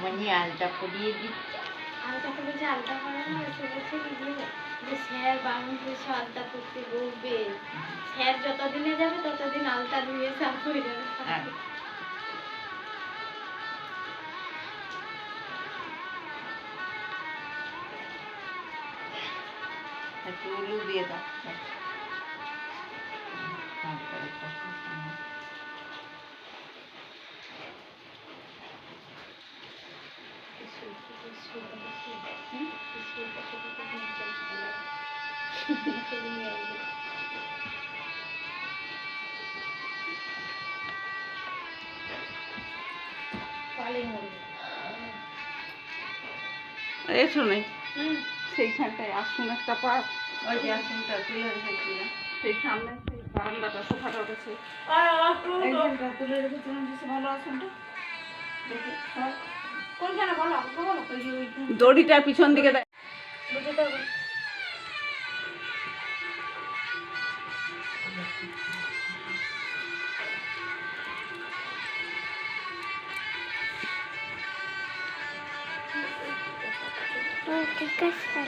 মনি আলটা পরিয়ে দিচ্ছে। আলতা করে যে আলতা করে না সে বলছে যে স্যার বামুন এসে আলতা করতে বলবে। স্যার যতদিনে যাবে ততদিন আলতা ধুয়ে সাফ হয়ে। যাবে একটু উলু দিয়ে দাও। এসো নেই সেইখানটায় আসুন একটা পার্ক। ওই যে আসনটা তুলে রেখেছিলাম সেই সামনে সেই বারান্দাটা তুলে রেখেছিলাম বেশি ভালো আসনটা দেখি কোনখানে বলো বলো। দড়িটার পিছন দিকে দেখ। Well, take us for